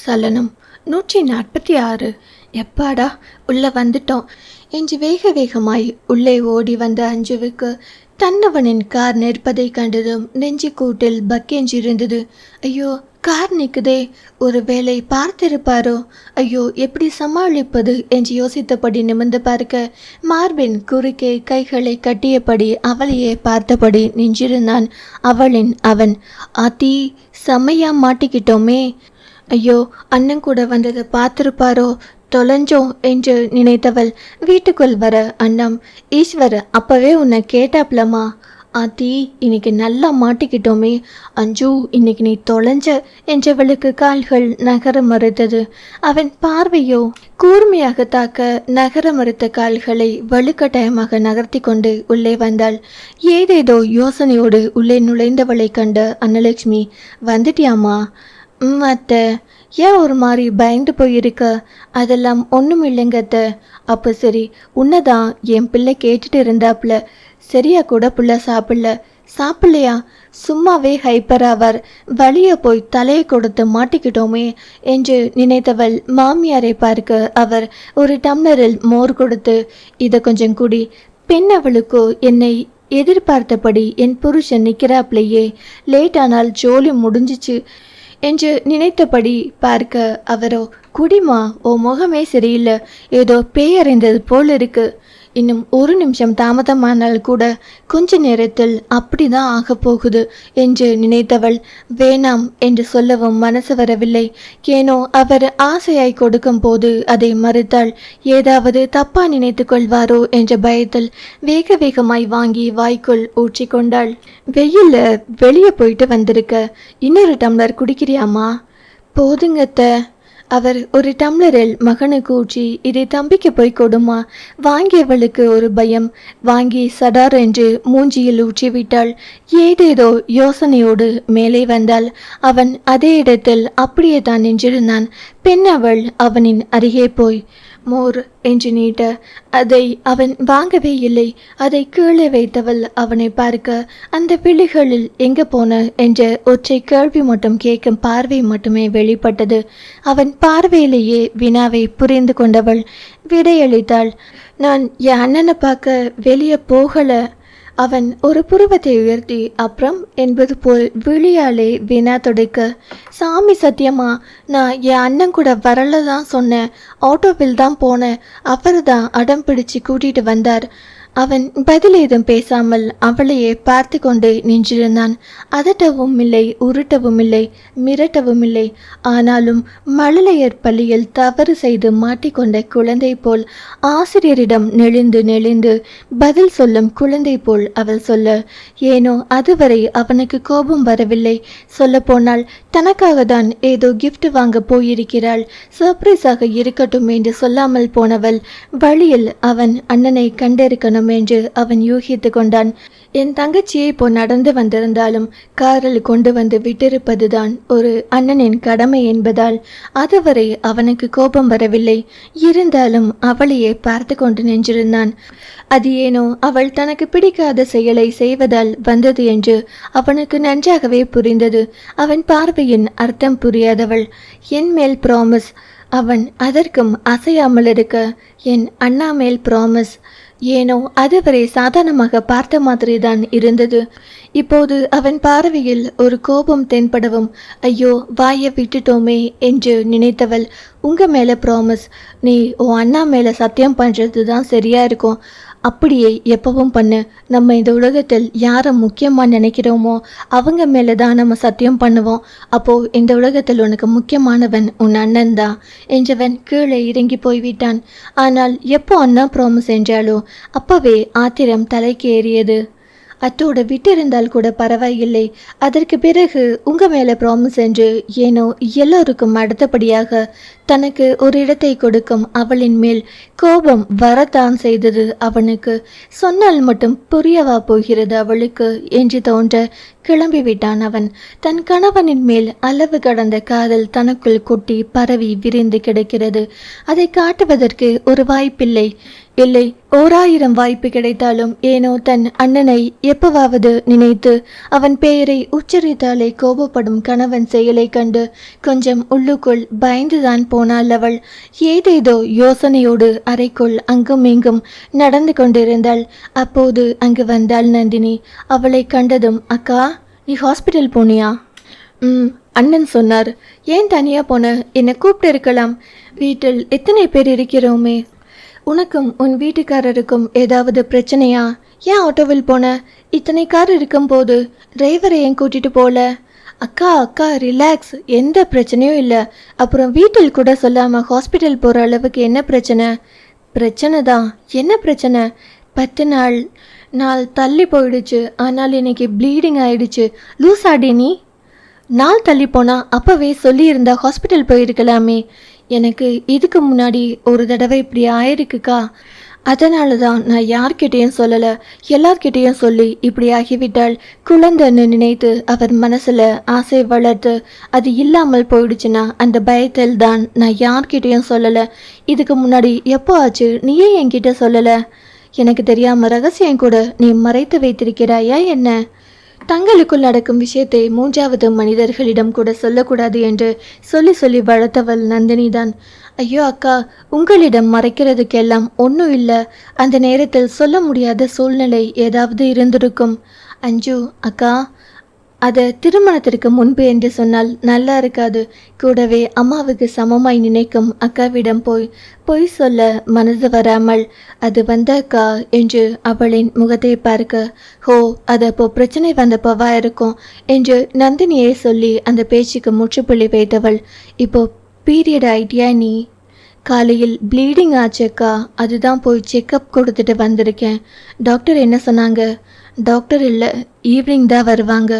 சலனம். நூற்றி நாற்பத்தி ஆறு. எப்பாடா உள்ளே வந்துட்டோம். என்று வேக வேகமாய் உள்ளே ஓடி வந்த அஞ்சுவுக்கு தன்னவனின் கார் நிற்பதை கண்டதும் நெஞ்சு கூட்டில் பக்கெஞ்சிருந்தது ஐயோ கார் நிற்குதே. ஒருவேளை பார்த்திருப்பாரோ? ஐயோ எப்படி சமாளிப்பது என்று யோசித்தபடி நிமிர்ந்து பார்க்க மார்பின் குறுக்கே கைகளை கட்டியபடி அவளையே பார்த்தபடி நின்றிருந்தான் அவளின் அவன். அதி செம்மையா மாட்டிக்கிட்டோமே. ஐயோ அண்ணன் கூட வந்ததை பார்த்துருப்பாரோ? தொலைஞ்சோம் என்று நினைத்தவள் வீட்டுக்குள் வர அண்ணம். ஈஸ்வர் அப்பவே உன்னை கேட்டாப்லம்மா. ஆத்தி இன்னைக்கு நல்லா மாட்டிக்கிட்டோமே. அஞ்சு இன்னைக்கு நீ தொலைஞ்ச என்றவளுக்கு கால்கள் நகர மறுத்தது. அவன் பார்வையோ? கூர்மையாக தாக்க நகர மறுத்த கால்களை வலுக்கட்டாயமாக நகர்த்தி கொண்டு உள்ளே வந்தாள். ஏதேதோ யோசனையோடு உள்ளே நுழைந்தவளை கண்ட அன்னலட்சுமி வந்துட்டியாம்மா? ம் அத்தை ஏன் ஒரு மாதிரி பயந்து போயிருக்க? அதெல்லாம் ஒன்றும் இல்லைங்க அத்தை அப்போ சரி உன்னதான் என் பிள்ளை கேட்டுட்டு இருந்தாப்புல. சரியா கூட புள்ள சாப்பிடல. சாப்பிடலையா? சும்மாவே ஹைப்பர் ஆவார். வழிய போய் தலையை கொடுத்து மாட்டிக்கிட்டோமே என்று நினைத்தவள் மாமியாரை பார்க்க அவர் ஒரு டம்ளரில் மோர் கொடுத்து இதை கொஞ்சம் குடி. பெண் அவளுக்கோ என்னை எதிர்பார்த்தபடி என் புருஷன் நிற்கிறாப்லையே. லேட் ஆனால் ஜோலி முடிஞ்சிச்சு. என்று நினைத்தபடி பார்க்க அவரோ குடிமா ஓ முகமே சரியில்லை. ஏதோ பேயறிந்தது போல் இருக்கு இன்னும் ஒரு நிமிஷம் தாமதமானால் கூட கொஞ்ச நேரத்தில் அப்படிதான் ஆகப் போகுது என்று நினைத்தவள் வேணாம் என்று சொல்லவும் மனசு வரவில்லை. ஏனோ அவர் ஆசையாய் கொடுக்கும் போது அதை மறுத்தாள். ஏதாவது தப்பா நினைத்து கொள்வாரோ என்ற பயத்தில் வேக வேகமாய் வாங்கி வாய்க்குள் ஊற்றி கொண்டாள். வெயில்ல வெளியே போயிட்டு வந்திருக்க. இன்னொரு டம்ளர் குடிக்கிறியாம்மா? போதுங்கத்த. அவர் ஒரு டம்ளரில் மகனுக்கு ஊற்றி இதை தம்பிக்கு போய் கொடுமா வாங்கியவளுக்கு ஒரு பயம். வாங்கி சடார் என்று மூஞ்சியில் ஊற்றிவிட்டாள். ஏதேதோ யோசனையோடு மேலே வந்தாள். அவன் அதே இடத்தில் அப்படியே தான் நின்றிருந்தான். பெண் அவள் அவனின் அருகே போய் மோர் என்று நீட்ட அதை அவன் வாங்கவே இல்லை. அதை கீழே வைத்தவள் அவனை பார்க்க அந்த விழிகளில் எங்கே போன என்ற ஒற்றை கேள்வி மட்டும் கேட்கும் பார்வை மட்டுமே வெளிப்பட்டது. அவன் பார்வையிலேயே வினாவை புரிந்து கொண்டவள் விடையளித்தாள். நான் என் அண்ணனை பார்க்க வெளியே போகலை. அவன் ஒரு புருவத்தை உயர்த்தி அப்புறம் என்பது போல் விழியாலே வினா தொடைக்க சாமி சத்தியமா? நான் என் அண்ணன் கூட வரல தான் சொன்னேன். ஆட்டோவில் தான் போனேன். அவர் தான் அடம் பிடிச்சு கூட்டிட்டு வந்தார். அவன் பதில் ஏதும் பேசாமல் அவளையே பார்த்து கொண்டே நின்றிருந்தான். அதட்டவும் இல்லை உருட்டவும் இல்லை மிரட்டவும் இல்லை. ஆனாலும் மழலையர் பள்ளியில் தவறு செய்து மாட்டிக்கொண்ட குழந்தை போல் ஆசிரியரிடம் நெளிந்து நெளிந்து பதில் சொல்லும் குழந்தை போல் அவள் சொல்ல ஏனோ அதுவரை அவனுக்கு கோபம் வரவில்லை. சொல்லப்போனால் தனக்காக தான் ஏதோ கிஃப்ட் வாங்க போயிருக்கிறாள். சர்ப்ரைஸாக இருக்கட்டும் என்று சொல்லாமல் போனவள் வழியில் அவன் அண்ணனை கண்டிருக்கணும். வேண்டும் என்று அவன் யூகித்து கொண்டான். என் தங்கச்சியை இப்போ நடந்து வந்திருந்தாலும் காரில் கொண்டு வந்து விட்டிருப்பதுதான் ஒரு அண்ணனின் கடமை என்பதால் அதுவரை அவனுக்கு கோபம் வரவில்லை. இருந்தாலும் அவளையே பார்த்து கொண்டு நின்றிருந்தான். அது ஏனோ அவள் தனக்கு பிடிக்காத செயலை செய்வதால் வந்தது என்று அவனுக்கு நன்றாகவே புரிந்தது. அவன் பார்வையின் அர்த்தம் புரியாதவள். என் மேல் ப்ராமிஸ் அவன் அதற்கும் அசையாமல் இருக்க என் அண்ணா மேல் ப்ராமிஸ் ஏனோ அதுவரை சாதாரணமாக பார்த்த மாதிரி தான் இருந்தது. இப்போது அவன் பார்வையில் ஒரு கோபம் தென்படவும் ஐயோ வாயை விட்டுட்டோமே என்று நினைத்தவள் உங்க மேல ப்ராமிஸ் நீ உன் அண்ணா மேல சத்தியம் பண்றது தான் சரியா இருக்கும். அப்படியே எப்பவும் பண்ணு. நம்ம இந்த உலகத்தில் யாரை முக்கியமாக நினைக்கிறோமோ அவங்க மேலே தான் நம்ம சத்தியம் பண்ணுவோம். அப்போது இந்த உலகத்தில் உனக்கு முக்கியமானவன் உன் அண்ணன் தான். என்றவன் கீழே இறங்கி போய்விட்டான். ஆனால் எப்போ அண்ணா ப்ராமிஸ் என்றாலோ அப்போவே ஆத்திரம் தலைக்கு ஏறியது. அத்தோடு விட்டிருந்தால் கூட பரவாயில்லை. அதற்கு பிறகு உங்க மேலே ப்ராமிஸ் என்று ஏனோ எல்லோருக்கும் அடுத்தபடியாக தனக்கு ஒரு இடத்தை கொடுக்கும் அவளின் மேல் கோபம் வரத்தான் செய்தது அவனுக்கு. சொன்னால் மட்டும் புரியவா போகிறது அவளுக்கு என்று தோன்ற கிளம்பி விட்டான் அவன். தன் கணவனின் மேல் அளவு கடந்த காதல் தனக்குள் கொட்டி பரவி விரிந்து கிடக்கிறது. அதை காட்டுவதற்கு ஒரு வாய்ப்பில்லை. இல்லை ஓராயிரம் வாய்ப்பு கிடைத்தாலும் ஏனோ தன் அண்ணனை எப்பவாவது நினைத்து அவன் பெயரை உச்சரித்தாலே கோபப்படும் கணவன் செயலை கண்டு கொஞ்சம் உள்ளுக்குள் பயந்துதான் போனாள் அவள். ஏதேதோ யோசனையோடு அறைக்குள் அங்கும் இங்கும் நடந்து கொண்டிருந்தாள். அப்போது அங்கு வந்தாள் நந்தினி. அவளை கண்டதும் அக்கா நீ ஹாஸ்பிட்டல் போனியா? ம் அண்ணன் சொன்னார். ஏன் தனியாக போன? என்னை கூப்பிட்டு இருக்கலாம் வீட்டில் எத்தனை பேர் இருக்கிறோமே? உனக்கும் உன் வீட்டுக்காரருக்கும் ஏதாவது பிரச்சனையா? ஏன் ஆட்டோவில் போன? இத்தனை கார் இருக்கும்போது டிரைவரை ஏன் கூட்டிட்டு போல? அக்கா அக்கா ரிலாக்ஸ் எந்த பிரச்சனையும் இல்லை. அப்புறம் வீட்டில் கூட சொல்லாமல் ஹாஸ்பிட்டல் போகிற அளவுக்கு என்ன பிரச்சனை? பிரச்சனை தான். என்ன பிரச்சனை? பத்து நாள் நாள் தள்ளி போயிடுச்சு. ஆனால் இன்னைக்கு ப்ளீடிங் ஆயிடுச்சு. லூஸ் ஆடி நீ? நாள் தள்ளி போனால் அப்போவே சொல்லியிருந்தா ஹாஸ்பிட்டல் போயிருக்கலாமே. எனக்கு இதுக்கு முன்னாடி ஒரு தடவை இப்படி ஆயிருக்குக்கா? அதனால தான் நான் யார்கிட்டேயும் சொல்லலை. எல்லார்கிட்டேயும் சொல்லி இப்படி ஆகிவிட்டால் குழந்தைன்னு நினைத்து அவர் மனசில் ஆசை வளர்த்து அது இல்லாமல் போயிடுச்சுன்னா அந்த பயத்தில் தான் நான் யார்கிட்டேயும் சொல்லலை. இதுக்கு முன்னாடி எப்போ ஆச்சு? நீயே என்கிட்ட சொல்லலை. எனக்கு தெரியாமல் ரகசியம் கூட நீ மறைத்து வைத்திருக்கிறாயா என்ன? தங்களுக்குள் நடக்கும் விஷயத்தை மூன்றாவது மனிதர்களிடம் கூட சொல்லக்கூடாது என்று சொல்லி சொல்லி வளர்த்தவள் நந்தினி தான் ஐயோ அக்கா உங்களிடம் மறைக்கிறதுக்கெல்லாம் ஒன்றும் இல்லை. அந்த நேரத்தில் சொல்ல முடியாத சூழ்நிலை ஏதாவது இருந்திருக்கும். அஞ்சு அக்கா அது திருமணத்திற்கு முன்பு என்று சொன்னால் நல்லா இருக்காது. கூடவே அம்மாவுக்கு சமமாய் நினைக்கும் அக்காவிடம் போய் பொய் சொல்ல மனது வராமல் அது வந்த அக்கா என்று அவளின் முகத்தை பார்க்க ஹோ அது அப்போ பிரச்சனை வந்தப்பவா இருக்கும்? என்று நந்தினியை சொல்லி அந்த பேச்சுக்கு முற்றுப்புள்ளி வைத்தவள் இப்போ பீரியட் ஆயிட்டியா நீ? காலையில் ப்ளீடிங் ஆச்சக்கா. அதுதான் போய் செக்கப் கொடுத்துட்டு வந்திருக்கேன். டாக்டர் என்ன சொன்னாங்க? டாக்டர் இல்லை ஈவினிங் தான் வருவாங்க.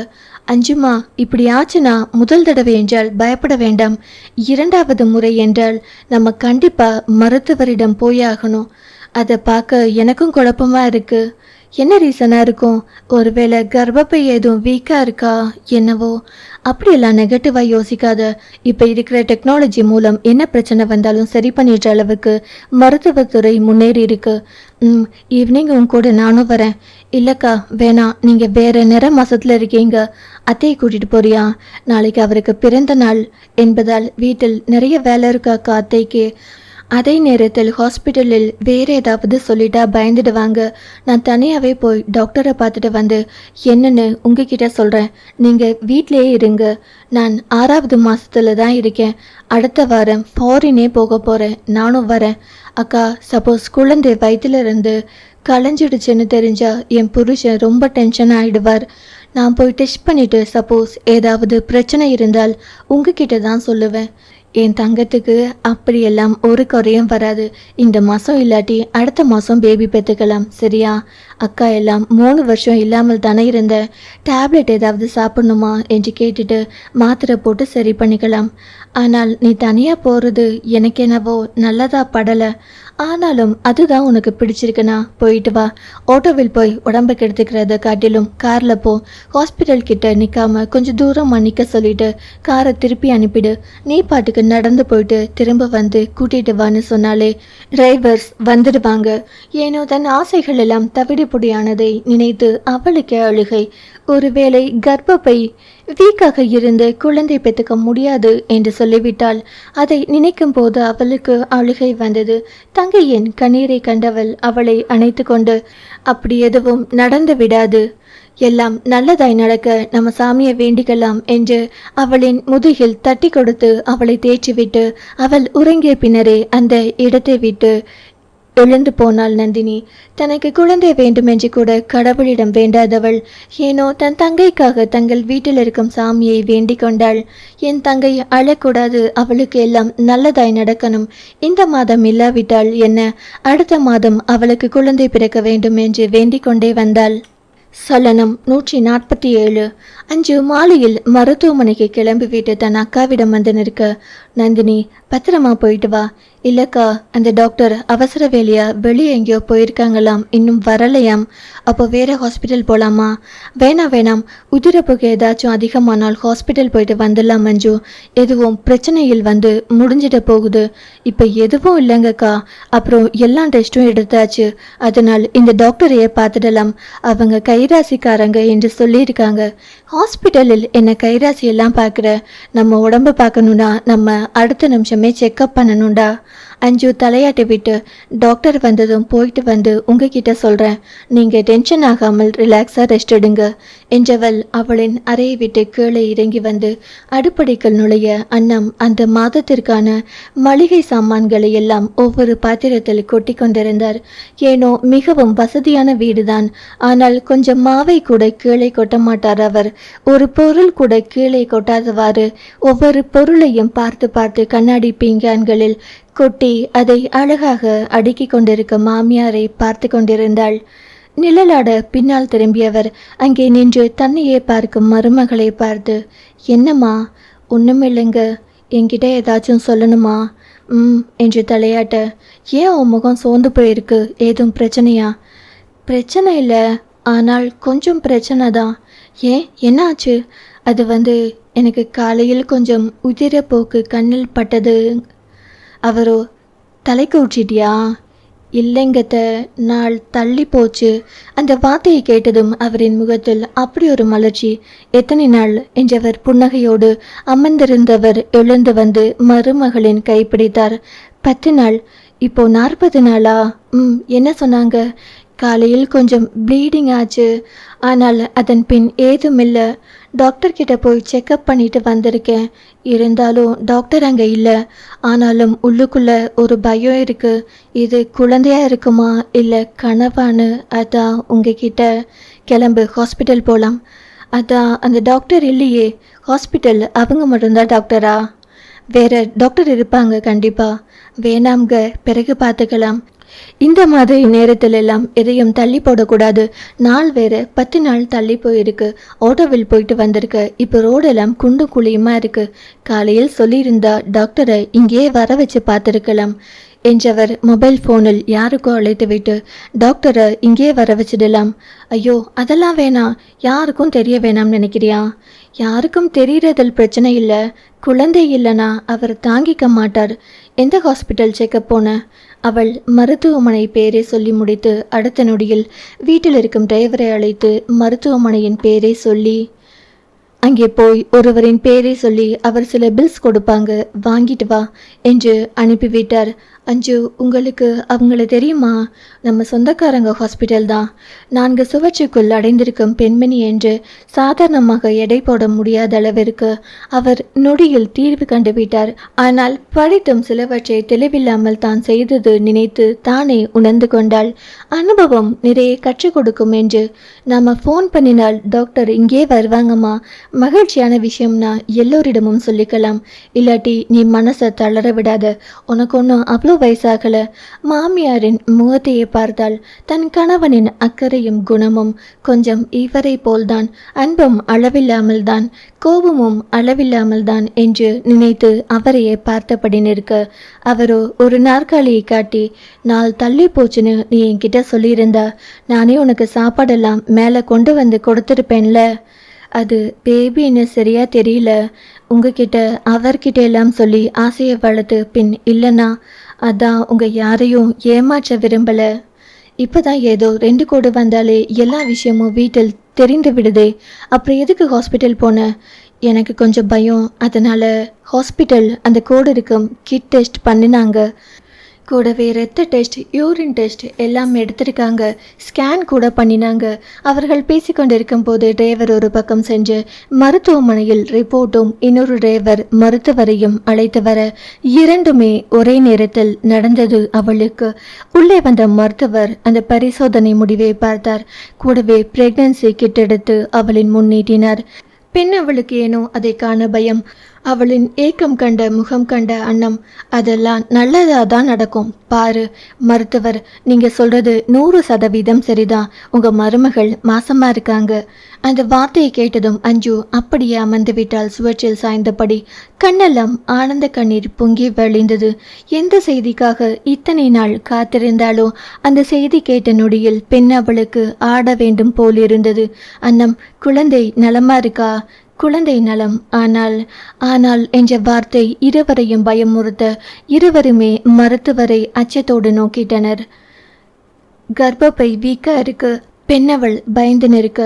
அஞ்சுமா இப்படி ஆச்சுன்னா முதல் தடவை என்றால் பயப்பட வேண்டாம். இரண்டாவது முறை என்றால் நம்ம கண்டிப்பாக மருத்துவரிடம் போயாகணும். அதை பார்க்க எனக்கும் குழப்பமாக இருக்குது என்ன ரீசனாக இருக்கும்? ஒருவேளை கர்ப்பப்பை எதுவும் வீக்காக இருக்கா? என்னவோ? அப்படியெல்லாம் நெகட்டிவாக யோசிக்காத. இப்போ இருக்கிற டெக்னாலஜி மூலம் என்ன பிரச்சனை வந்தாலும் சரி பண்ணிடுற அளவுக்கு மருத்துவத்துறை முன்னேறி இருக்கு. ம் ஈவினிங் உன் கூட நானும் வரேன். இல்லைக்கா வேணாம் நீங்கள் வேற நிற மாதத்தில் இருக்கீங்க. அத்தையை கூட்டிட்டு போறியா? நாளைக்கு அவருக்கு பிறந்த நாள் என்பதால் வீட்டில் நிறைய வேலை இருக்காக்கா அத்தைக்கு? அதே நேரத்தில் ஹாஸ்பிட்டலில் வேற ஏதாவது சொல்லிட்டா பயந்துடுவாங்க. நான் தனியாகவே போய் டாக்டரை பார்த்துட்டு வந்து என்னன்னு உங்ககிட்ட சொல்கிறேன் நீங்கள் வீட்டிலேயே இருங்க. நான் ஆறாவது மாதத்தில் தான் இருக்கேன். அடுத்த வாரம் ஃபாரினே போக போகிறேன் நானும் வரேன். அக்கா சப்போஸ் குழந்தை வயிற்றுலேருந்து களைஞ்சிடுச்சுன்னு தெரிஞ்சால் என் புருஷன் ரொம்ப டென்ஷன் ஆகிடுவார் நான் போய் டெஸ்ட் பண்ணிவிட்டு சப்போஸ் ஏதாவது பிரச்சனை இருந்தால் உங்ககிட்ட தான் சொல்லுவேன். என் தங்கத்துக்கு அப்படியெல்லாம் ஒரு குறையும் வராது. இந்த மாதம் இல்லாட்டி அடுத்த மாதம் பேபி பெற்றுக்கலாம் சரியா? அக்கா எல்லாம் மூணு வருஷம் இல்லாமல் தானே இருந்த. டேப்லெட் ஏதாவது சாப்பிடணுமா என்று கேட்டுட்டு மாத்திரை போட்டு சரி பண்ணிக்கலாம். ஆனால் நீ தனியாக போகிறது எனக்கு என்னவோ நல்லதாக படலை. ஆனாலும் அதுதான் உனக்கு பிடிச்சிருக்குன்னா போயிட்டு வா. ஆட்டோவில் போய் உடம்பை கெடுத்துக்கிறத காட்டிலும் காரில் போ. ஹாஸ்பிட்டல் கிட்ட நிற்காம கொஞ்சம் தூரமாக நிற்க சொல்லிட்டு காரை திருப்பி அனுப்பிடு. நீ பாட்டுக்கு நடந்து போயிட்டு திரும்ப வந்து கூட்டிட்டு வான்னு சொன்னாலே டிரைவர்ஸ் வந்துடுவாங்க. ஏனோ தன் ஆசைகள் எல்லாம் தவிடுபொடியானதை நினைத்து அவளுக்கு அழுகை. ஒருவேளை கர்ப்பப்பை வீக்காக இருந்து குழந்தை பெற்றுக்க முடியாது என்று சொல்லிவிட்டால் அதை நினைக்கும் போது அவளுக்கு அழுகை வந்தது. தங்கையின் கண்ணீரை கண்டவள் அவளை அணைத்து கொண்டு அப்படி எதுவும் நடந்து விடாது. எல்லாம் நல்லதாய் நடக்க நம்ம சாமியை வேண்டிக்கலாம் என்று அவளின் முதுகில் தட்டி கொடுத்து அவளை தேய்ச்சிவிட்டு அவள் உறங்கிய பின்னரே அந்த இடத்தை விட்டு எழுந்து போனாள் நந்தினி. தனக்கு குழந்தை வேண்டுமென்று கூட கடவுளிடம் வேண்டாதவள். ஏனோ தன் தங்கைக்காக தங்கள் வீட்டில் இருக்கும் சாமியை வேண்டிக் கொண்டாள். என் தங்கை அழக்கூடாது அவளுக்கு எல்லாம் நல்லதாய் நடக்கணும். இந்த மாதம் இல்லாவிட்டால் என்ன? அடுத்த மாதம் அவளுக்கு குழந்தை பிறக்க வேண்டும் என்று வேண்டிக் கொண்டே வந்தாள். சலனம் நூற்றி நாற்பத்தி ஏழு. அன்று மாலையில் மருத்துவமனைக்கு கிளம்பி விட்டு தன் அக்காவிடம் வந்து நிற்க நந்தினி பத்திரமா போயிட்டு வா. இல்லக்கா அந்த டாக்டர் அவசர வேலையா? வெளியே எங்கேயோ போயிருக்காங்களாம். இன்னும் வரலையாம். அப்போ வேற ஹாஸ்பிட்டல் போகலாமா வேணாம் வேணாம். உதிரப்புக்கு ஏதாச்சும் அதிகமானால் ஹாஸ்பிட்டல் போயிட்டு வந்துடலாம் மஞ்சு. எதுவும் பிரச்சனையில் வந்து முடிஞ்சிட போகுது. இப்போ எதுவும் இல்லைங்கக்கா. அப்புறம் எல்லா டெஸ்ட்டும் எடுத்தாச்சு. அதனால் இந்த டாக்டரையே பார்த்துடலாம். அவங்க கைராசிக்காரங்க என்று சொல்லியிருக்காங்க. ஹாஸ்பிட்டலில் என்ன கைராசி எல்லாம் பார்க்குற? நம்ம உடம்ப பார்க்கணுன்னா நம்ம அடுத்த நிமிஷமே செக்கப் பண்ணணும்டா. அஞ்சு தலையாட்டி விட்டு டாக்டர் வந்ததும் போயிட்டு வந்து உங்ககிட்ட சொல்கிறேன் நீங்கள் டென்ஷன் ஆகாமல் ரிலாக்ஸாக ரெஸ்ட் எடுங்க. என்றவள் அவளின் அறையை விட்டு கீழே இறங்கி வந்து அடுப்படிக்குள் நுழைய அன்னம் அந்த மாதத்திற்கான மளிகை சாமான்களை எல்லாம் ஒவ்வொரு பாத்திரத்தில் கொட்டி கொண்டிருந்தார். ஏனோ மிகவும் வசதியான வீடுதான். ஆனால் கொஞ்சம் மாவை கூட கீழே கொட்ட மாட்டார் அவர். ஒரு பொருள் கூட கீழே கொட்டாதவாறு ஒவ்வொரு பொருளையும் பார்த்து பார்த்து கண்ணாடி பீங்கான்களில் கொட்டி அதை அழகாக அடுக்கிக் கொண்டிருக்க மாமியாரை பார்த்து கொண்டிருந்தாள். நிழலாட பின்னால் திரும்பியவர் அங்கே நின்று தன்னையே பார்க்கும் மருமகளை பார்த்து என்னம்மா ஒன்றுமில்லைங்க என்கிட்ட ஏதாச்சும் சொல்லணுமா? ம் என்று தலையாட்ட ஏன் உன் முகம் சோர்ந்து போயிருக்கு? ஏதும் பிரச்சனையா? பிரச்சனை இல்லை ஆனால் கொஞ்சம் பிரச்சனை தான். ஏன்? என்னாச்சு? அது வந்து எனக்கு காலையில் கொஞ்சம் உதிரப்போக்கு கண்ணில் பட்டது. அவரோ தலைக்கு ஊற்றிட்டியா? இல்லைங்கத்த நாள் தள்ளி போச்சு. அந்த வார்த்தையை கேட்டதும் அவரின் முகத்தில் அப்படி ஒரு மலர்ச்சி. எத்தனை நாள் என்றவர் புன்னகையோடு அமர்ந்திருந்தவர் எழுந்து வந்து மருமகளின் கைப்பிடித்தார். பத்து நாள். இப்போ நாற்பது நாளா? ம் என்ன சொன்னாங்க? காலையில் கொஞ்சம் ப்ளீடிங் ஆச்சு. ஆனால் அதன் பின் ஏதுமில்லை. டாக்டர் கிட்ட போய் செக்கப் பண்ணிட்டு வந்திருக்கேன். இருந்தாலும் டாக்டர் அங்கே இல்லை. ஆனாலும் உள்ளுக்குள்ள ஒரு பயம் இருக்கு. இது குழந்தையா இருக்குமா இல்லை கனவான்னு? அதான் உங்ககிட்ட கிளம்பு ஹாஸ்பிட்டல் போகலாம் அதான் அந்த டாக்டர் இல்லையே. ஹாஸ்பிட்டல் அவங்க மட்டும்தான் டாக்டரா? வேற டாக்டர் இருப்பாங்க கண்டிப்பாக வேணாம்ங்க பிறகு பார்த்துக்கலாம் இந்த மாதிரி நேரத்தில் எல்லாம் எதையும் தள்ளி போடக்கூடாது. நாள் வேறு பத்து நாள் தள்ளி போயிருக்கு. ஆட்டோவில் போயிட்டு வந்திருக்கு. இப்போ ரோடெல்லாம் குண்டு குழியுமா இருக்கு. காலையில் சொல்லியிருந்தா டாக்டரை இங்கேயே வர வச்சு பார்த்துருக்கலாம். என்றவர் மொபைல் ஃபோனில் யாருக்கோ அழைத்து விட்டு டாக்டரை இங்கேயே வர வச்சிடலாம். ஐயோ அதெல்லாம் வேணாம். யாருக்கும் தெரிய வேணாம்னு நினைக்கிறியா? யாருக்கும் தெரியறதில் பிரச்சனை இல்லை. குழந்தை இல்லைனா அவர் தாங்கிக்க மாட்டார். எந்த ஹாஸ்பிட்டல் செக்கப் போனேன் அவள் மருத்துவமனை பேரை சொல்லி முடித்து அடுத்த நொடியில் வீட்டில் இருக்கும் டிரைவரை அழைத்து மருத்துவமனையின் பேரை சொல்லி அங்கே போய் ஒருவரின் பேரை சொல்லி அவர் சில பில்ஸ் கொடுப்பாங்க வாங்கிட்டு வா என்று அனுப்பிவிட்டார். அஞ்சு உங்களுக்கு அவங்கள தெரியுமா? நம்ம சொந்தக்காரங்க ஹாஸ்பிட்டல் தான். நான்கு சுவற்றுக்குள் அடைந்திருக்கும் பெண்மணி என்று சாதாரணமாக எடை போட முடியாத அளவிற்கு அவர் நொடியில் தீர்வு கண்டுவிட்டார். ஆனால் படித்தும் சிலவற்றை தெளிவில்லாமல் தான் செய்தது நினைத்து தானே உணர்ந்து கொண்டாள். அனுபவம் நிறைய கற்றுக் கொடுக்கும் என்று நாம் ஃபோன் பண்ணினால் டாக்டர் இங்கே வருவாங்கம்மா மகிழ்ச்சியான விஷயம்னா எல்லோரிடமும் சொல்லிக்கலாம். இல்லாட்டி நீ மனசை தளர விடாத. உனக்கு ஒன்றும் அவ்வளோ வயசாகல. மாமியாரின் முகத்தையே பார்த்தால் தன் கணவனின் அக்கறையும் குணமும் கொஞ்சம் இவரை போல்தான். அன்பும் அளவில்லாமல் தான் கோபமும் அளவில்லாமல் தான் என்று நினைத்து அவரையே பார்த்தபடி நிற்க. அவரோ ஒரு நாற்காலியை காட்டி நாள் தள்ளி போச்சுன்னு நீ என்கிட்ட சொல்லியிருந்தா. நானே உனக்கு சாப்பாடெல்லாம் மேலே கொண்டு வந்து கொடுத்துருப்பேன்ல. அது பேபின்னு சரியா தெரியல. உங்ககிட்ட அவர்கிட்ட எல்லாம் சொல்லி ஆசையை வளர்த்து பின் இல்லைன்னா அதான் உங்க யாரையும் ஏமாற்ற விரும்பல. இப்போதான் ஏதோ ரெண்டு கோடு வந்தாலே எல்லா விஷயமும் வீட்டில் தெரிந்து விடுதே. அப்புறம் எதுக்கு ஹாஸ்பிட்டல் போன? எனக்கு கொஞ்சம் பயம். அதனால ஹாஸ்பிட்டல் அந்த கோடு இருக்கும் கிட் டெஸ்ட் பண்ணினாங்க. கூடவே ரத்த டெஸ்ட் யூரின் டெஸ்ட் எல்லாம் எடுத்திருக்காங்க. ஸ்கேன் கூட பண்ணினாங்க. அவர்கள் பேசிக்கொண்டிருக்கும் போது டிரைவர் ஒரு பக்கம் சென்று மருத்துவமனையில் ரிப்போர்ட்டும் இன்னொரு டிரைவர் மருத்துவரையும் அழைத்து வர இரண்டுமே ஒரே நேரத்தில் நடந்தது அவளுக்கு. உள்ளே வந்த மருத்துவர் அந்த பரிசோதனை முடிவை பார்த்தார். கூடவே பிரெக்னன்சி கிட்டெடுத்து அவளின் முன்னீட்டினார் பெண் அவளுக்கு ஏனோ அதை காண பயம். அவளின் ஏக்கம் கண்ட முகம் கண்ட அண்ணம் அதெல்லாம் நல்லதாக தான் நடக்கும். பாரு மருத்துவர் நீங்கள் சொல்கிறது நூறு சதவீதம் சரிதான். உங்கள் மருமகள் மாசமாக இருக்காங்க. அந்த வார்த்தையை கேட்டதும் அஞ்சு அப்படியே அமர்ந்து விட்டால் சுவற்றில் சாய்ந்தபடி கண்ணெல்லாம் ஆனந்த கண்ணீர் பொங்கி வழிந்தது. எந்த செய்திக்காக இத்தனை நாள் காத்திருந்தாலோ அந்த செய்தி கேட்ட நொடியில் பெண் அவளுக்கு ஆட வேண்டும் போல் இருந்தது அன்னம் குழந்தை நலமா இருக்கா? குழந்தை நலம். ஆனால் ஆனால் என்ற வார்த்தை இருவரையும் பயமுறுத்த இருவருமே மருத்துவரை அச்சத்தோடு நோக்கிட்டனர். கர்ப்பப்பை வீக்க இருக்கு பெண்ணவள் பயந்து நிற்க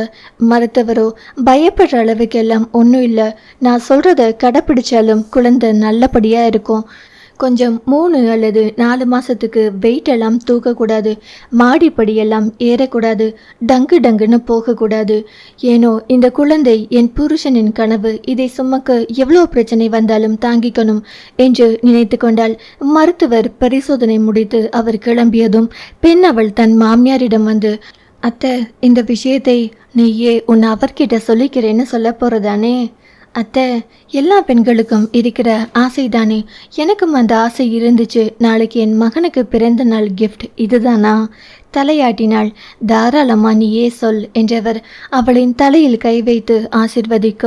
மருத்துவரோ பயப்படுற அளவுக்கெல்லாம் ஒன்றும் இல்லை. நான் சொல்கிறத கடைப்பிடிச்சாலும் குழந்தை நல்லபடியாக இருக்கும். கொஞ்சம் மூணு அல்லது நாலு மாதத்துக்கு வெயிட் எல்லாம் தூக்கக்கூடாது. மாடிப்படியெல்லாம் ஏறக்கூடாது. டங்கு டங்குன்னு போகக்கூடாது. ஏனோ இந்த குழந்தை என் புருஷனின் கனவு. இதை சுமக்க எவ்வளோ பிரச்சனை வந்தாலும் தாங்கிக்கணும் என்று நினைத்து கொண்டால் மருத்துவர் பரிசோதனை முடித்து அவர் கிளம்பியதும் பெண் அவள் தன் மாமியாரிடம் வந்து அத்தை இந்த விஷயத்தை நீயே உன் அவர்கிட்ட சொல்லிக்கிறேன்னு சொல்ல போகிறதானே அத்தை எல்லா பெண்களுக்கும் இருக்கிற ஆசைதானே? எனக்கும் அந்த ஆசை இருந்துச்சு. நாளைக்கு என் மகனுக்கு பிறந்த நாள் கிஃப்ட் இதுதானா? தலையாட்டினாள். தாராளமா நீயே சொல் என்றவர் அவளின் தலையில் கை வைத்து ஆசிர்வதிக்க.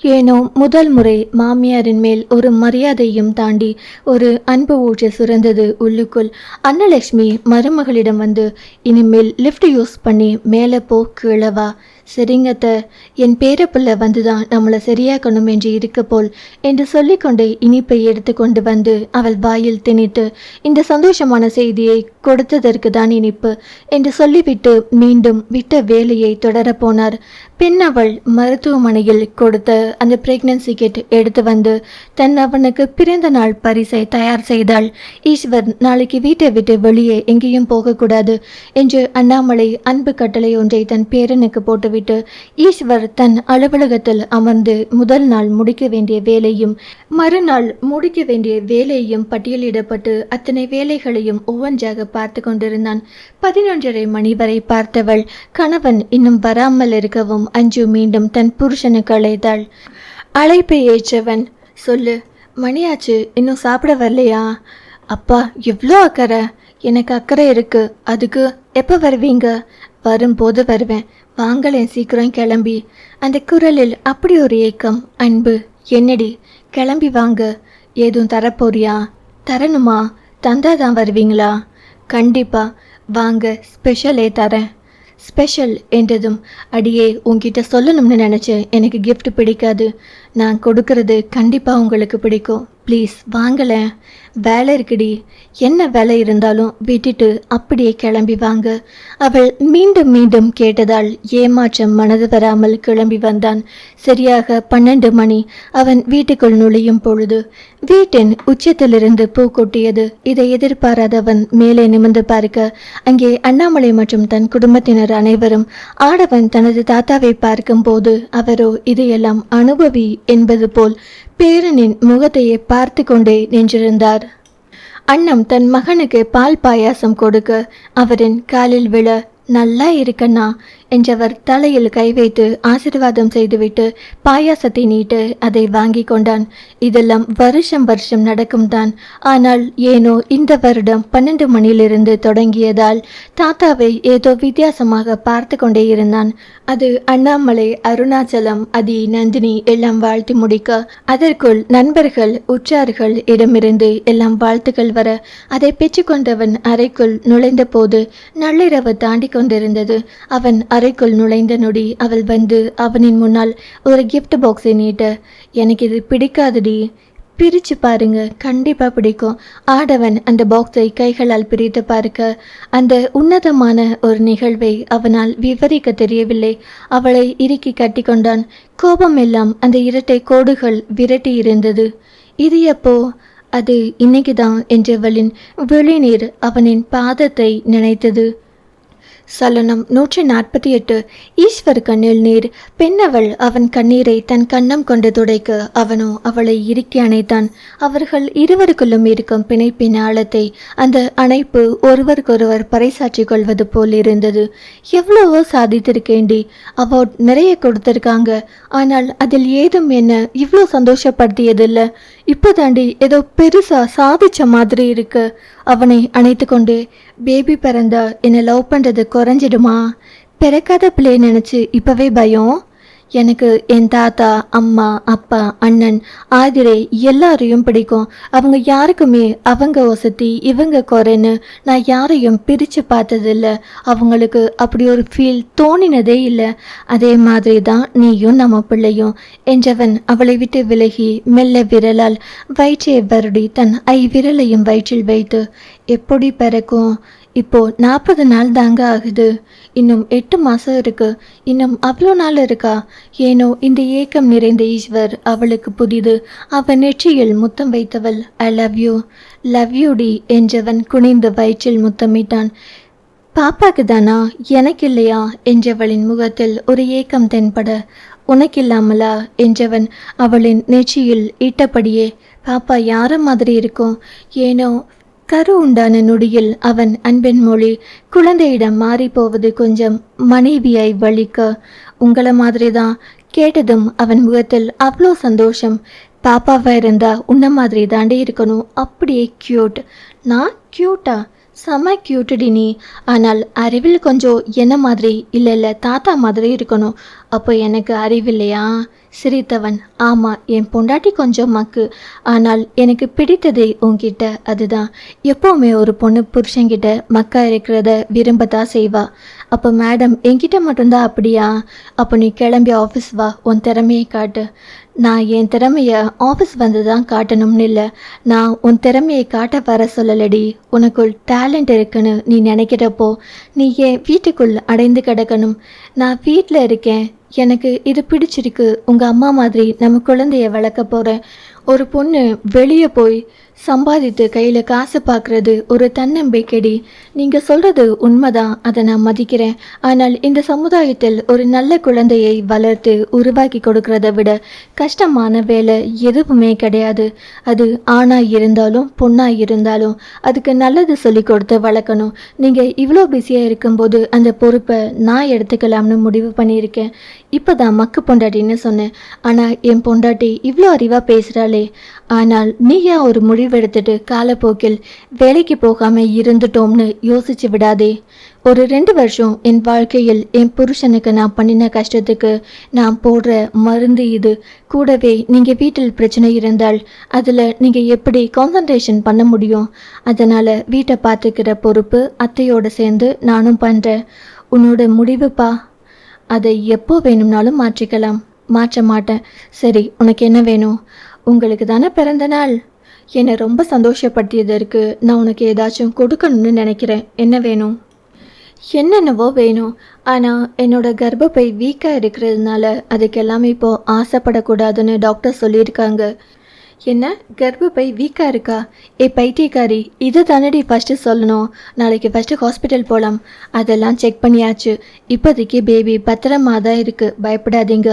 ஏனோ முதல் முறை மாமியாரின் மேல் ஒரு மரியாதையும் தாண்டி ஒரு அன்பு ஊற்று சுரந்தது உள்ளுக்குள். அன்னலட்சுமி மருமகளிடம் வந்து இனிமேல் லிஃப்ட் யூஸ் பண்ணி மேலே போ கீழவா சரிங்கத்த. என் பேரப்பிள்ளை வந்துதான் நம்மளை சரியாக்கணும் என்று இருக்க போல் என்று சொல்லிக்கொண்டு இனிப்பை எடுத்து கொண்டு வந்து அவள் வாயில் திணித்து இந்த சந்தோஷமான செய்தியை கொடுத்ததற்கு தான் இனிப்பு என்று சொல்லிவிட்டு மீண்டும் விட்ட வேலையை தொடரப் போனார். பின் அவள் மருத்துவமனையில் கொடுத்த அந்த பிரெக்னன்சி கிட் எடுத்து வந்து தன் அவனுக்கு பிறந்த நாள் பரிசை தயார் செய்தாள். ஈஸ்வர் நாளைக்கு வீட்டை விட்டு வெளியே எங்கேயும் போகக்கூடாது என்று அண்ணாமலை அன்பு கட்டளை ஒன்றை தன் பேரனுக்கு போட்டுவிட்டு ஈஸ்வர் தன் அலுவலகத்தில் அமர்ந்து முதல் நாள் முடிக்க வேண்டிய வேலையும் மறுநாள் முடிக்க வேண்டிய வேலையும் பட்டியலிடப்பட்டு அத்தனை வேலைகளையும் ஒவ்வொன்றாக பார்த்து கொண்டிருந்தான். பதினொன்றரை மணி வரை பார்த்தவள் கணவன் இன்னும் வராமல் இருக்கவும் அஞ்சு மீண்டும் தன் புருஷனுக்கு அழைத்தாள். அழைப்பை ஏற்றவன் சொல்லு மணியாச்சு இன்னும் சாப்பிட வரலையா? அப்பா எவ்வளோ அக்கறை. எனக்கு அக்கறை இருக்கு. அதுக்கு எப்போ வருவீங்க? வரும்போது வருவேன். வாங்களேன் சீக்கிரம் கிளம்பி. அந்த குரலில் அப்படி ஒரு ஏக்கம் அன்பு. என்னடி கிளம்பி வாங்க. ஏதும் தரப்போறியா? தரணுமா? தந்தா தான் வருவீங்களா? கண்டிப்பாக வாங்க ஸ்பெஷலே தரேன். ஸ்பெஷல் என்றதும் அடியே உங்ககிட்ட சொல்லணும்னு நினச்சேன் எனக்கு கிஃப்ட் பிடிக்காது. நான் கொடுக்கறது கண்டிப்பாக உங்களுக்கு பிடிக்கும். ப்ளீஸ் வாங்கலை வேலை இருக்குடி. என்ன வேலை இருந்தாலும் விட்டுட்டு அப்படியே கிளம்பி வாங்க. அவள் மீண்டும் மீண்டும் கேட்டதால் ஏமாற்றம் மனது வராமல் கிளம்பி வந்தான். சரியாக பன்னெண்டு மணி. அவன் வீட்டுக்குள் நுழையும் பொழுது வீட்டின் உச்சத்திலிருந்து பூ கொட்டியது. இதை எதிர்பாராதவன் மேலே நிமிர்ந்து பார்க்க அங்கே அண்ணாமலை மற்றும் தன் குடும்பத்தினர் அனைவரும் ஆடவன் தனது தாத்தாவை பார்க்கும்போது அவரோ இதையெல்லாம் அனுபவி என்பது போல் பேரனின் முகத்தையே பார்த்து கொண்டே நின்றிருந்தார். அண்ணம் தன் மகனுக்கு பால் பாயாசம் கொடுக்க அவரின் காலில் விழ நல்லா இருக்கண்ணா என்றவர் தலையில் கை வைத்து ஆசீர்வாதம் செய்துவிட்டு பாயாசத்தை நீட்டு அதை வாங்கி கொண்டான். இதெல்லாம் வருஷம் வருஷம் நடக்கும் தான். ஆனால் ஏனோ இந்த வருடம் பன்னெண்டு மணியிலிருந்து தொடங்கியதால் தாத்தாவை ஏதோ வித்தியாசமாக பார்த்து கொண்டே இருந்தான். அது அண்ணாமலை அருணாச்சலம் அதி நந்தினி எல்லாம் வாழ்த்து முடிக்க அதற்குள் நண்பர்கள் உற்றார்கள் இடமிருந்து எல்லாம் வாழ்த்துக்கள் வர அதை பெற்றுக்கொண்டவன் அறைக்குள் நுழைந்த போது நள்ளிரவு தாண்டி கொண்டிருந்தது. அவன் அறைக்குள் நுழைந்த நொடி அவள் வந்து அவனின் முன்னால் ஒரு கிஃப்ட் பாக்ஸை நீட்ட. எனக்கு இது பிடிக்காதுடி. பிரித்து பாருங்க. கண்டிப்பா பிடிக்கும். ஆடவன் அந்த பாக்ஸை கைகளால் பிரித்து பார்க்க அந்த உன்னதமான ஒரு நிகழ்வை அவனால் விவரிக்க தெரியவில்லை. அவளை இறுக்கி கட்டி கொண்டான். கோபம் எல்லாம் அந்த இரட்டை கோடுகள் விரட்டி இருந்தது. இது எப்போ? அது இன்னைக்குதான் என்றவளின் விழிநீர் அவனின் பாதத்தை நினைத்தது. சலனம் நூற்றி நாற்பத்தி எட்டு ஈஸ்வர் கண்ணில் நீர் பெண்ணவள் அவன் கண்ணீரை தன் கண்ணம் கொண்டு துடைக்க அவனோ அவளை இறுக்கி அணைத்தான். அவர்கள் இருவருக்குள்ளும் இருக்கும் பிணைப்பின் ஆழத்தை அந்த அணைப்பு ஒருவருக்கொருவர் பறைசாற்றிக் கொள்வது போல் இருந்தது. எவ்வளவோ சாதித்திருக்கேண்டி அவார்ட் நிறைய கொடுத்திருக்காங்க. ஆனால் அதில் ஏதும் என்ன இவ்வளோ சந்தோஷப்படுத்தியதில்லை? இப்போதாண்டி ஏதோ பெருசாக சாதிச்ச மாதிரி இருக்கு. அவனை அணைத்து கொண்டு பேபி பிறந்தா என்னை லவ் பண்ணுறது குறைஞ்சிடுமா? பிறக்காத பிள்ளைய நினச்சி இப்போவே பயம்? எனக்கு என் தாத்தா அம்மா அப்பா அண்ணன் ஆதிரை எல்லாரையும் பிடிக்கும். அவங்க யாருக்குமே அவங்க வசதி இவங்க குறைன்னு நான் யாரையும் பிரித்து பார்த்ததில்ல. அவங்களுக்கு அப்படி ஒரு ஃபீல் தோணினதே இல்லை. அதே மாதிரி தான் நீயும் நம்ம பிள்ளையும். என்றவன் அவளை விட்டு விலகி மெல்ல விரலால் வயிற்றை வருடி தன் ஐ விரலையும் வயிற்றில் வைத்து எப்படி பிறக்கும்? இப்போ நாற்பது நாள் தாங்க ஆகுது. இன்னும் எட்டு மாதம் இருக்கு. இன்னும் அவ்வளோ நாள் இருக்கா? ஏனோ இந்த ஏக்கம் நிறைந்த ஈஸ்வர் அவளுக்கு புதிது. அவன் நெற்றியில் முத்தம் வைத்தவள். I love you love you D என்றவன் குனிந்து வயிற்றில் முத்தமிட்டான். பாப்பாக்கு தானா? எனக்கு இல்லையா என்றவளின் முகத்தில் ஒரு ஏக்கம் தென்பட. உனக்கில்லாமலா? என்றவன் அவளின் நெற்றியில் இட்டபடியே. பாப்பா யார மாதிரி இருக்கும்? ஏனோ கரு உண்டான நொடியில் அவன் அன்பின் மொழி குழந்தையிடம் மாறி போவது கொஞ்சம் மனைவியாய் வலிக்க உங்களை மாதிரி தான் கேட்டதும் அவன் முகத்தில் அவ்வளோ சந்தோஷம். பாப்பாவா இருந்தா உன்ன மாதிரி தாண்டே இருக்கணும். அப்படியே கியூட் நான் கியூட்டா செம கியூட்டடி நீ. ஆனால் அறிவில் கொஞ்சம் என்ன மாதிரி இல்லை இல்லை தாத்தா மாதிரி இருக்கணும். அப்போ எனக்கு அறிவில்லையா சிரித்தவன். ஆமாம் என் பொண்டாட்டி கொஞ்சம் மக்கு. ஆனால் எனக்கு பிடித்தது உன்கிட்ட அதுதான். எப்போவுமே ஒரு பொண்ணு புருஷன்கிட்ட மக்கா இருக்கிறத விரும்பத்தான் செய்வா. அப்போ மேடம் என்கிட்ட மட்டும்தான் அப்படியா? அப்போ நீ கிளம்பி ஆஃபீஸ் வா. உன் திறமையை காட்டு. நான் என் திறமையை ஆஃபீஸ் வந்து தான் காட்டணும்னு இல்லை. நான் உன் திறமையை காட்ட வர சொல்லலடி. உனக்குள் டேலண்ட் இருக்குன்னு நீ நினைக்கிறப்போ நீ என் வீட்டுக்குள் அடைந்து கிடக்கணும். நான் வீட்டில் இருக்கேன். எனக்கு இது பிடிச்சிருக்கு. உங்கள் அம்மா மாதிரி நம்ம குழந்தைய வளர்க்க போகிறேன் ஒரு பொண்ணு வெளியே போய் சம்பாதித்து கையில் காசு பார்க்குறது ஒரு தன்னம்பிக்கைடி. நீங்கள் சொல்கிறது உண்மைதான் அதை நான் மதிக்கிறேன். ஆனால் இந்த சமுதாயத்தில் ஒரு நல்ல குழந்தையை வளர்த்து உருவாக்கி கொடுக்கறத விட கஷ்டமான வேலை எதுவுமே கிடையாது. அது ஆணாக இருந்தாலும் பொண்ணாக இருந்தாலும் அதுக்கு நல்லது சொல்லி கொடுத்து வளர்க்கணும். நீங்கள் இவ்வளோ பிஸியாக இருக்கும்போது அந்த பொறுப்பை நான் எடுத்துக்கலாம்னு முடிவு பண்ணியிருக்கேன். இப்போ தான் மக்கு பொண்டாட்டின்னு சொன்னேன். ஆனால் என் பொண்டாட்டி இவ்வளோ அறிவாக பேசுகிறாளே ஆனால் நீயா ஒரு முடி முடிவெடுத்துட்டு காலப்போக்கில் வேலைக்கு போகாம இருந்துட்டோம்னு யோசிச்சு விடாதே. ஒரு ரெண்டு வருஷம் என் வாழ்க்கையில் என் புருஷனுக்கு நான் பண்ணின கஷ்டத்துக்கு நான் போடுற மருந்து இது. கூடவே நீங்கள் வீட்டில் பிரச்சனை இருந்தால் அதில் நீங்கள் எப்படி கான்சன்ட்ரேஷன் பண்ண முடியும்? அதனால் வீட்டை பார்த்துக்கிற பொறுப்பு அத்தையோடு சேர்ந்து நானும் பண்ணுறேன் உன்னோட முடிவுப்பா. அதை எப்போ வேணும்னாலும் மாற்றிக்கலாம். மாற்ற மாட்டேன். சரி உனக்கு என்ன வேணும்? உங்களுக்கு தானே பிறந்த நாள்? என்னை ரொம்ப சந்தோஷப்படுத்தியதற்கு நான் உனக்கு ஏதாச்சும் கொடுக்கணும்னு நினைக்கிறேன். என்ன வேணும்? என்னென்னவோ வேணும். ஆனால் என்னோட கர்ப்பப்பை வீக்காக இருக்கிறதுனால அதுக்கெல்லாமே இப்போது ஆசைப்படக்கூடாதுன்னு டாக்டர் சொல்லியிருக்காங்க. என்ன? கர்ப்பப்பை வீக்காக இருக்கா? ஏ பைத்தியக்காரி இது தானடி ஃபஸ்ட்டு சொல்லணும். நாளைக்கு ஃபஸ்ட்டு ஹாஸ்பிட்டல் போகலாம் அதெல்லாம் செக் பண்ணியாச்சு. இப்போதைக்கு பேபி பத்திரமா தான் இருக்குது பயப்படாதீங்க.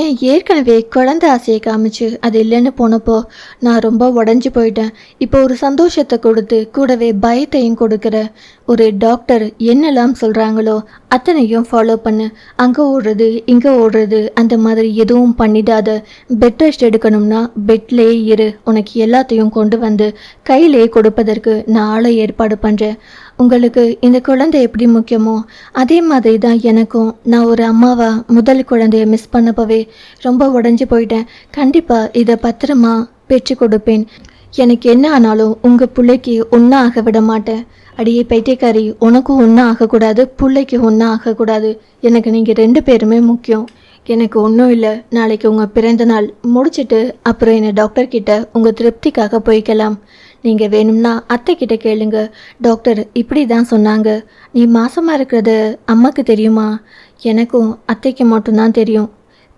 ஏன் ஏற்கனவே குழந்தை ஆசையை காமிச்சு அது இல்லைன்னு போனப்போ நான் ரொம்ப உடஞ்சி போயிட்டேன். இப்போ ஒரு சந்தோஷத்தை கொடுத்து கூடவே பயத்தையும் கொடுக்குறேன். ஒரு டாக்டர் என்னெல்லாம் சொல்கிறாங்களோ அத்தனையும் ஃபாலோ பண்ணு. அங்கே ஓடுறது இங்கே ஓடுறது அந்த மாதிரி எதுவும் பண்ணிடாத. பெட் ரெஸ்ட் எடுக்கணும்னா பெட்லேயே இரு. உனக்கு எல்லாத்தையும் கொண்டு வந்து கையிலே கொடுப்பதற்கு நான் ஆளை ஏற்பாடு பண்ணுறேன் உங்களுக்கு இந்த குழந்தை எப்படி முக்கியமோ அதே மாதிரி தான் எனக்கும். நான் ஒரு அம்மாவா முதல் குழந்தைய மிஸ் பண்ணப்பவே ரொம்ப உடஞ்சி போயிட்டேன். கண்டிப்பாக இதை பத்திரமா பெற்று கொடுப்பேன். எனக்கு என்ன ஆனாலும் உங்கள் பிள்ளைக்கு ஒன்றா ஆக விட மாட்டேன். அடியே பைத்தியக்காரி உனக்கும் ஒன்றும் ஆகக்கூடாது பிள்ளைக்கு ஒன்றும் ஆகக்கூடாது. எனக்கு நீங்கள் ரெண்டு பேருமே முக்கியம். எனக்கு ஒன்றும் இல்லை. நாளைக்கு உங்கள் பிறந்த நாள். முடிச்சிட்டு அப்புறம் என்னை டாக்டர் கிட்ட உங்கள் திருப்திக்காக போய்க்கலாம். நீங்கள் வேணும்னா அத்தை கிட்ட கேளுங்க. டாக்டர் இப்படி தான் சொன்னாங்க. நீ மாசமாக இருக்கிறது அம்மாக்கு தெரியுமா? எனக்கும் அத்தைக்கு மட்டும்தான் தெரியும்.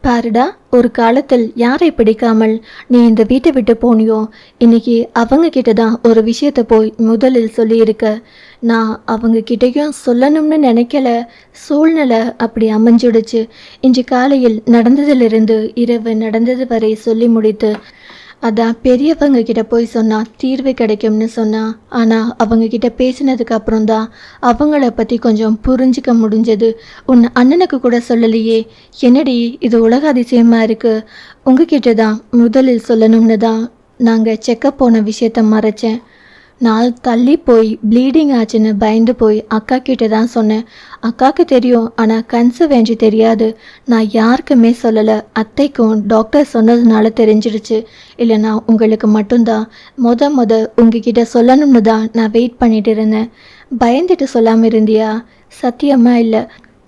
பாருடா ஒரு காலத்தில் யாரை பிடிக்காமல் நீ இந்த வீட்டை விட்டு போனியோ? இன்னைக்கு அவங்க கிட்ட தான் ஒரு விஷயத்த போய் முதலில் சொல்லியிருக்க. நான் அவங்க கிட்டேயும் சொல்லணும்னு நினைக்கல. சூழ்நிலை அப்படி அமைஞ்சுடுச்சு. இன்று காலையில் நடந்ததிலிருந்து இரவு நடந்தது வரை சொல்லி முடித்து அதான் பெரியவங்க கிட்ட போய் சொன்னா தீர்வு கிடைக்கும்னு சொன்னா ஆனால் அவங்க கிட்ட பேசினதுக்கு அப்புறம் தான் அவங்கள பற்றி கொஞ்சம் புரிஞ்சுக்க முடிஞ்சது. உன் அண்ணனுக்கு கூட சொல்லலையே என்னடி இது உலக அதிசயமாக இருக்குது உங்ககிட்ட தான் முதலில் சொல்லணும்னு தான் நாங்கள் செக்கப் போன விஷயத்த மறைச்சேன். நாள் தள்ளி போய் ப்ளீடிங் ஆச்சுன்னு பயந்து போய் அக்கா கிட்ட தான் சொன்னேன். அக்காவுக்கு தெரியும் ஆனால் கன்சர்வேஞ்சி தெரியாது. நான் யாருக்குமே சொல்லலை. அத்தைக்கும் டாக்டர் சொன்னதுனால தெரிஞ்சிடுச்சு. இல்லைனா உங்களுக்கு மட்டும்தான். மொத மொத உங்ககிட்ட சொல்லணும்னு தான் நான் வெயிட் பண்ணிட்டு இருந்தேன். பயந்துட்டு சொல்லாமல் இருந்தியா? சத்தியமா இல்லை.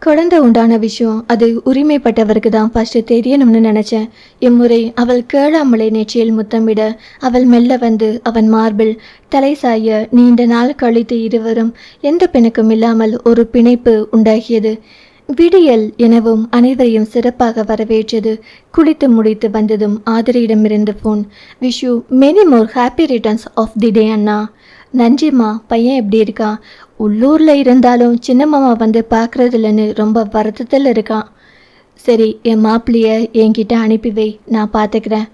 குழந்தை உண்டான விஷயம் அது உரிமைப்பட்டவருக்கு தான் ஃபஸ்ட்டு தெரியணும்னு நினச்சேன். இம்முறை அவள் கேளாமலே நெற்றியில் முத்தமிட அவள் மெல்ல வந்து அவன் மார்பில் தலை சாய நீண்ட நாள் கழித்து இருவரும் எந்த பிணக்கும் இல்லாமல் ஒரு பிணைப்பு உண்டாகியது. விடியல் எனவும் அனைவரையும் சிறப்பாக வரவேற்றது. குளித்து முடித்து வந்ததும் ஆதிரியிடமிருந்து phone wish many more happy returns of the day அண்ணா. நன்றிம்மா பையன் எப்படி இருக்கா? உள்ளூரில் இருந்தாலும் சின்ன மாமா வந்து பார்க்குறதில்லன்னு ரொம்ப வருத்தத்தில் இருக்கான். சரி என் மாப்பிள்ளைய என்கிட்ட அனுப்பி வை நான் பார்த்துக்கிறேன்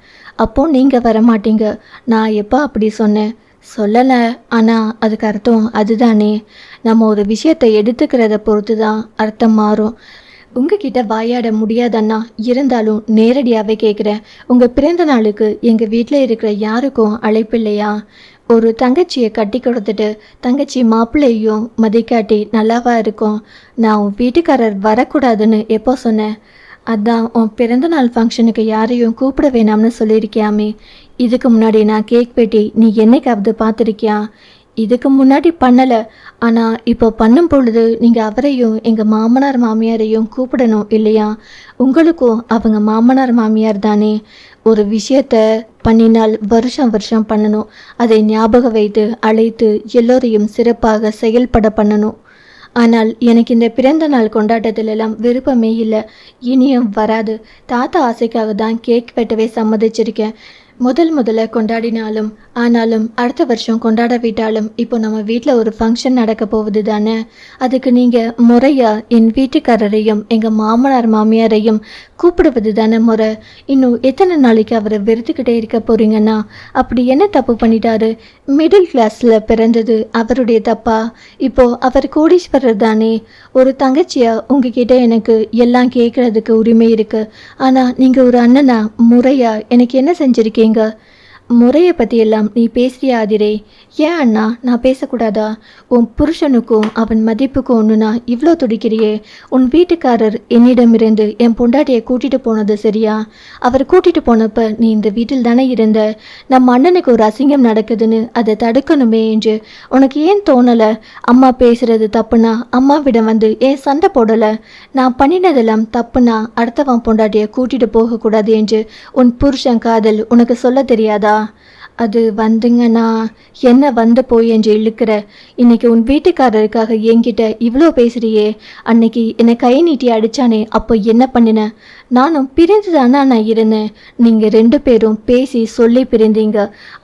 அப்போ நீங்கள் வர மாட்டீங்க நான் எப்போ அப்படி சொன்னேன்? சொல்லலை. ஆனால் அதுக்கு அர்த்தம் அதுதானே. நம்ம ஒரு விஷயத்தை எடுத்துக்கிறத பொறுத்து தான் அர்த்தம் மாறும். உங்ககிட்ட வாயாட முடியாதண்ணா. இருந்தாலும் நேரடியாகவே கேட்குறேன் உங்கள் பிறந்த நாளுக்கு எங்கள் வீட்டில் இருக்கிற யாருக்கும் அழைப்பு இல்லையா? ஒரு தங்கச்சியை கட்டி கொடுத்துட்டு தங்கச்சி மாப்பிள்ளையும் மதிக்காட்டி நல்லாவா இருக்கும். நான் உன் வீட்டுக்காரர் வரக்கூடாதுன்னு எப்போ சொன்னேன்? அதான் உன் பிறந்தநாள் ஃபங்க்ஷனுக்கு யாரையும் கூப்பிட வேணாம்னு சொல்லியிருக்கியாமே. இதுக்கு முன்னாடி நான் கேக் வெட்டி நீ என்னைக்காவது பார்த்துருக்கியா? இதுக்கு முன்னாடி பண்ணலை. ஆனால் இப்போ பண்ணும் பொழுது நீங்கள் அவரையும் எங்கள் மாமனார் மாமியாரையும் கூப்பிடணும் இல்லையா? உங்களுக்கும் அவங்க மாமனார் மாமியார் தானே. ஒரு விஷயத்த பண்ணினால் வருஷம் வருஷம் பண்ணணும். அதை ஞாபகம் வைத்து அழைத்து எல்லோரையும் சிறப்பாக செயல்பட பண்ணணும். ஆனால் எனக்கு இந்த பிறந்த நாள் கொண்டாட்டத்திலெல்லாம் விருப்பமே இல்லை. இனியும் வராது. தாத்தா ஆசைக்காக தான் கேக் வெட்டவே சம்மதிச்சிருக்கேன். முதல் முதல்ல கொண்டாடினாலும் ஆனாலும் அடுத்த வருஷம் கொண்டாடாவிட்டாலும் இப்போ நம்ம வீட்டில் ஒரு ஃபங்க்ஷன் நடக்க போகுது தானே? அதுக்கு நீங்கள் முறையாக என் வீட்டுக்காரரையும் எங்கள் மாமனார் மாமியாரையும் கூப்பிடுவது தானே முறை. இன்னும் எத்தனை நாளைக்கு அவரை வெறுத்துக்கிட்டே இருக்க போறீங்கன்னா அப்படி என்ன தப்பு பண்ணிட்டாரு? மிடில் கிளாஸில் பிறந்தது அவருடைய தப்பா? இப்போ அவர் கோடீஸ்வரர் தானே? ஒரு தங்கச்சியாக உங்ககிட்ட எனக்கு எல்லாம் கேட்கறதுக்கு உரிமை இருக்குது ஆனால் நீங்கள் ஒரு அண்ணனா முறையாக எனக்கு என்ன செஞ்சுருக்கீங்க? முறையை பற்றி எல்லாம் நீ பேசுறியா ஆதிரே. ஏன் அண்ணா நான் பேசக்கூடாதா? உன் புருஷனுக்கும் அவன் மதிப்புக்கும் ஒன்றுனா இவ்வளோ துடிக்கிறியே. உன் வீட்டுக்காரர் என்னிடமிருந்து என் பொண்டாட்டியை கூட்டிட்டு போனது சரியா? அவர் கூட்டிட்டு போனப்ப நீ இந்த வீட்டில் தானே இருந்த? நம்ம அண்ணனுக்கு ஒரு அசிங்கம் நடக்குதுன்னு அதை தடுக்கணுமே என்று உனக்கு ஏன் தோணலை? அம்மா பேசுறது தப்புனா அம்மாவிடம் வந்து ஏன் சண்டை போடலை? நான் பண்ணினதெல்லாம் தப்புனா அடுத்தவன் பொண்டாட்டியை கூட்டிட்டு போகக்கூடாது என்று உன் புருஷன் காதல் உனக்கு சொல்ல தெரியாதா? அது வந்துங்கன்னா என்ன வந்து போய் என்று இழுக்கிற. இன்னைக்கு உன் வீட்டுக்காரருக்காக என்கிட்ட இவ்வளோ பேசுறியே. அன்னைக்கு என்னை கை நீட்டி அடித்தானே அப்போ என்ன பண்ணின? நானும் பிரிந்து தானா நான் இருந்தேன். நீங்கள் ரெண்டு பேரும் பேசி சொல்லி பிரிந்தீங்க.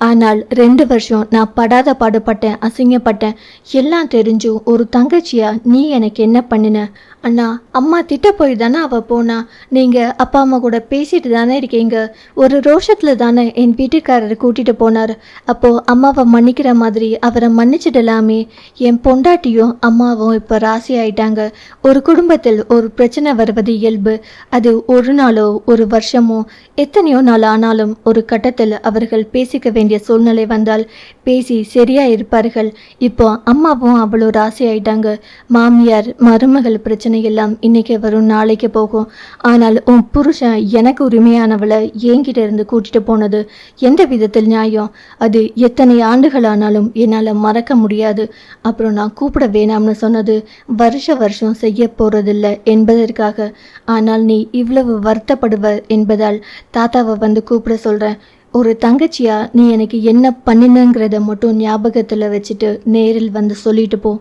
ஆனால் ரெண்டு வருஷம் நான் படாத பாடுபட்டேன் அசிங்கப்பட்டேன். எல்லாம் தெரிஞ்சும் ஒரு தங்கச்சியாக நீ எனக்கு என்ன பண்ணின? அண்ணா அம்மா திட்ட போய் தானே அவள் போனா? நீங்கள் அப்பா அம்மா கூட பேசிட்டு தானே இருக்கீங்க? ஒரு ரோஷத்தில் தானே என் வீட்டுக்காரர் கூட்டிகிட்டு போனார். அப்போது அம்மாவை மன்னிக்கிற மாதிரி அவரை மன்னிச்சிடலாமே. என் பொண்டாட்டியும் அம்மாவும் இப்போ ராசி ஆயிட்டாங்க. ஒரு குடும்பத்தில் ஒரு பிரச்சனை வருவது இயல்பு. அது ஒரு நாளோ ஒரு வருஷமோ எத்தனையோ நாள் ஆனாலும் ஒரு கட்டத்தில் அவர்கள் பேசிக்க வேண்டிய சூழ்நிலை வந்தால் பேசி சரியாக இருப்பார்கள். இப்போ அம்மாவும் அவ்வளோ ராசி ஆயிட்டாங்க. மாமியார் மருமகள் பிரச்சனை எல்லாம் இன்னைக்கு வரும் நாளைக்கு போகும். ஆனால் உன் புருஷன் எனக்கு உரிமையானவளை என்கிட்ட இருந்து கூட்டிட்டு போனது எந்த விதத்தில் நியாயம்? அது எத்தனை ஆண்டுகளானாலும் என்னால் மறக்க முடியாது. அப்புறம் நான் கூப்பிட வேணாம்னு சொன்னது வருஷ வருஷம் செய்ய போறதில்ல என்பதற்காக. ஆனால் நீ இவ்வளவு வருத்தப்படுவ என்பதால் தாத்தாவை வந்து கூப்பிட சொல்கிறேன் ஒரு தங்கச்சியா நீ எனக்கு என்ன பண்ணினங்கிறத மட்டும் ஞாபகத்தில் வச்சுட்டு நேரில் வந்து சொல்லிட்டு போ.